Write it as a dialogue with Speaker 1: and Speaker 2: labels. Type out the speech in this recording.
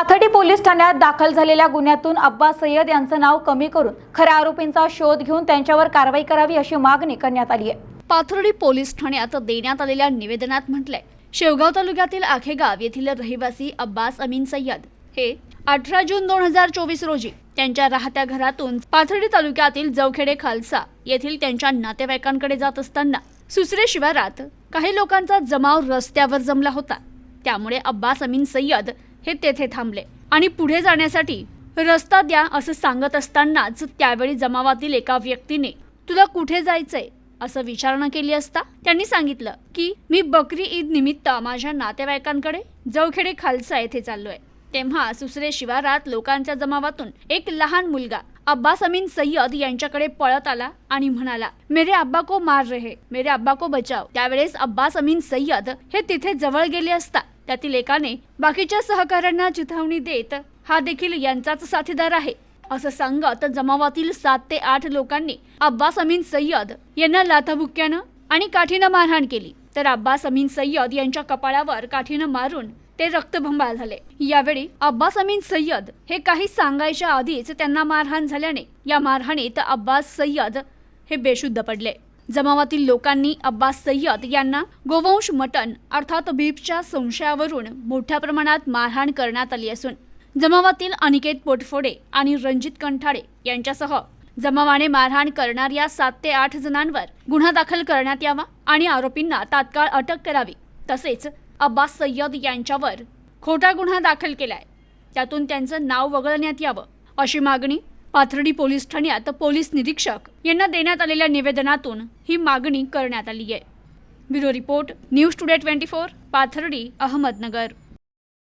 Speaker 1: Pathadi police ठाण्यात दाखल झालेल्या गुन्ह्यातून अब्बास सय्यद यांचं नाव कमी करून खऱ्या आरोपींचा शोध घेऊन त्यांच्यावर कारवाई करावी अशी मागणी करण्यात आली आहे.
Speaker 2: पाथर्डी पोलीस ठाण्यात देण्यात आलेल्या निवेदनात म्हटलंय शेवगाव तालुक्यातील आखेगाव येथील रहिवासी अब्बास अमीन सय्यद हे अठरा जून दोन हजार चोवीस रोजी त्यांच्या राहत्या घरातून पाथर्डी तालुक्यातील जवखेडे खालसा येथील त्यांच्या नातेवाईकांकडे जात असताना सुसरे शिवारात काही लोकांचा जमाव रस्त्यावर जमला होता. त्यामुळे अब्बास अमीन सय्यद हे तेथे थांबले. आणि पुढे जाण्यासाठी रस्ता द्या असं सांगत असतानाच त्यावेळी जमावातील एका व्यक्तीने तुला कुठे जायचंय? असं विचारणा केली असता त्यांनी सांगितलं की मी बकरी ईद निमित्त माझ्या नातेवाईकांकडे जवखेडे खालसा येथे चाललोय. तेव्हा सुसरे शिवारात लोकांच्या जमावातून एक लहान मुलगा अब्बास अमीन सय्यद यांच्याकडे पळत आला आणि म्हणाला मेरे अब्बा को मार रहे मेरे अब्बा को बचाव त्यावेळेस अब्बास अमीन सय्यद हे तिथे जवळ गेले असता त्यातील एकाने बाकीच्या सहकाऱ्यांना चिथावणी देत हा देखील यांचाच साथीदार आहे. असं सांगत जमावातील सात ते आठ लोकांनी अब्बास अमीन सय्यद यांना लाथाबुक्क्यानं आणि काठीनं मारहाण केली. तर अब्बास अमीन सय्यद यांच्या कपाळावर काठीनं मारून ते रक्तभंबाळ झाले. यावेळी अब्बास अमीन सय्यद हे काही सांगायच्या आधीच त्यांना मारहाण झाल्याने या मारहाणीत अब्बास सय्यद हे बेशुद्ध पडले. जमावातील लोकांनी अब्बास सय्यद यांना गोवंश मटन अर्थात बीपच्या संशयावरून मोठ्या प्रमाणात मारहाण करण्यात आली असून जमावातील अनिकेत पोटफोडे आणि रणजित कंठाडे यांच्यासह जमावाने मारहाण करणाऱ्या सात ते आठ जणांवर गुन्हा दाखल करण्यात यावा आणि आरोपींना तात्काळ अटक करावी. तसेच अब्बास सय्यद यांच्यावर खोटा गुन्हा दाखल केलाय. त्यातून त्यांचं नाव वगळण्यात यावं अशी मागणी पाथर्डी पोलीस ठाण्यात पोलीस निरीक्षक यांना देण्यात आलेल्या निवेदनातून ही मागणी करण्यात आली आहे. Bureau report news today twenty four Pathardi Ahmednagar.